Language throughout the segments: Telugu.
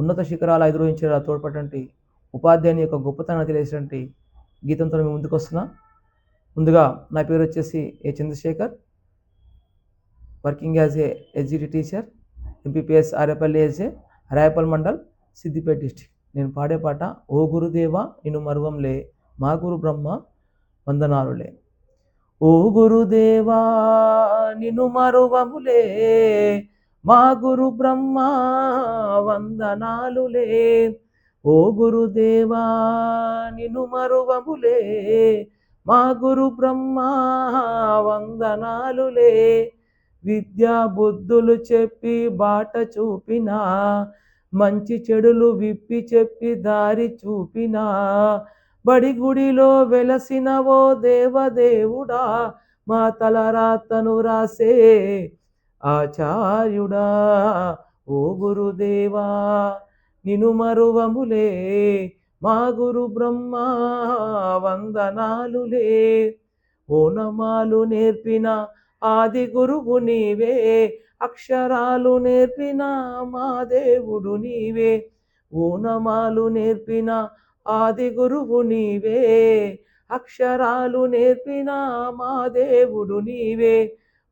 ఉన్నత శిఖరాలు అధిరోహించేలా తోడ్పడటంటి ఉపాధ్యాయుని యొక్క గొప్పతనాన్ని తెలియజేసినటువంటి గీతంతో మేము ముందుకు వస్తున్నా. ముందుగా నా పేరు వచ్చేసి A Chandrashekar working as a SGT teacher MPPS Arepalli SA Rayapol mandal Siddipet district నేను పాడే పాట ఓ గురుదేవా నిన్ను మరువంలే మా గురు బ్రహ్మ వందనాలులే. ఓ గురుదేవా నిన్ను మరువములే మా గురు బ్రహ్మ వందనాలులే. ఓ గురుదేవా నిను మరువములే. మా గురు బ్రహ్మ వందనాలులే. విద్యా బుద్ధులు చెప్పి బాట చూపినా మంచి చెడులు విప్పి చెప్పి దారి చూపినా. బడి గుడిలో వెలసినవో దేవదేవుడా మా తలరాతను రాసే ఆచార్యుడా ఓ గురుదేవా నిను మరువములే మా గురు బ్రహ్మ వందనాలులే. ఓనమాలు నేర్పిన ఆది గురువు నీవే అక్షరాలు నేర్పిన మా దేవుడు నీవే. ఓనమాలు నేర్పిన ఆది గురువు నీవే అక్షరాలు నేర్పిన మా దేవుడు నీవే.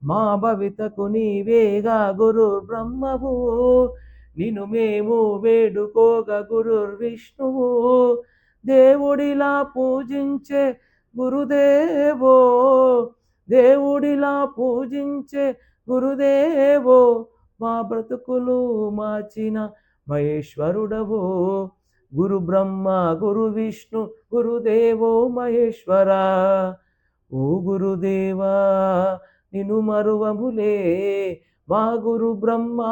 మా భవితకు నీవేగా గురు బ్రహ్మవు. నిన్ను మేము వేడుకోగ గురుర్ విష్ణువు. దేవుడిలా పూజించే గురుదేవో. దేవుడిలా పూజించే గురుదేవో. మా బ్రతుకులు మాచిన మహేశ్వరుడవో. గురు బ్రహ్మ గురు విష్ణు గురుదేవో మహేశ్వర. ఓ గురుదేవా నిను మరువములే. మా గురు బ్రహ్మ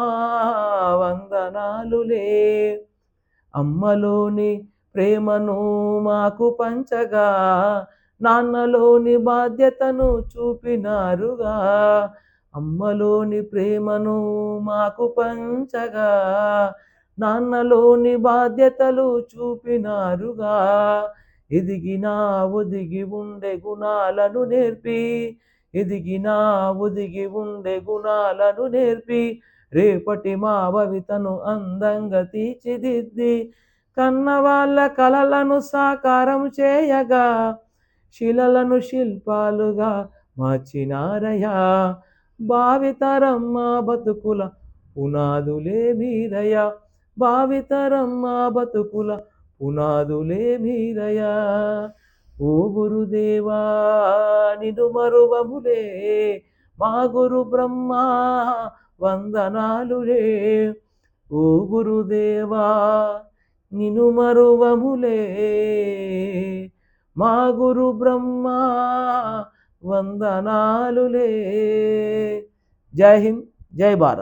వందనాలులే. అమ్మలోని ప్రేమను మాకు పంచగా నాన్నలోని బాధ్యతను చూపినారుగా. అమ్మలోని ప్రేమను మాకు పంచగా నాన్నలోని బాధ్యతలు చూపినారుగా. ఎదిగినా ఒదిగి ఉండే గుణాలను నేర్పి ఎదిగినా ఒదిగి ఉండే గుణాలను నేర్పి రేపటి మా భవితను అందంగా తీర్చిదిద్ది. కన్నవాళ్ళ కలలను సాకారం చేయగా శిలలను శిల్పాలుగా మార్చినారయా భావితరం మా బతుకుల పునాదులే మీరయ భావితరం మా బతుకుల పునాదులే మీరయా ఓ గురుదేవా నిను మరువములే. మా గురు బ్రహ్మ వందనాలులే. ఓ గురుదేవా నిను మరువములే. మా గురు బ్రహ్మ వందనాలులే. జై హింద్ జై భారత్.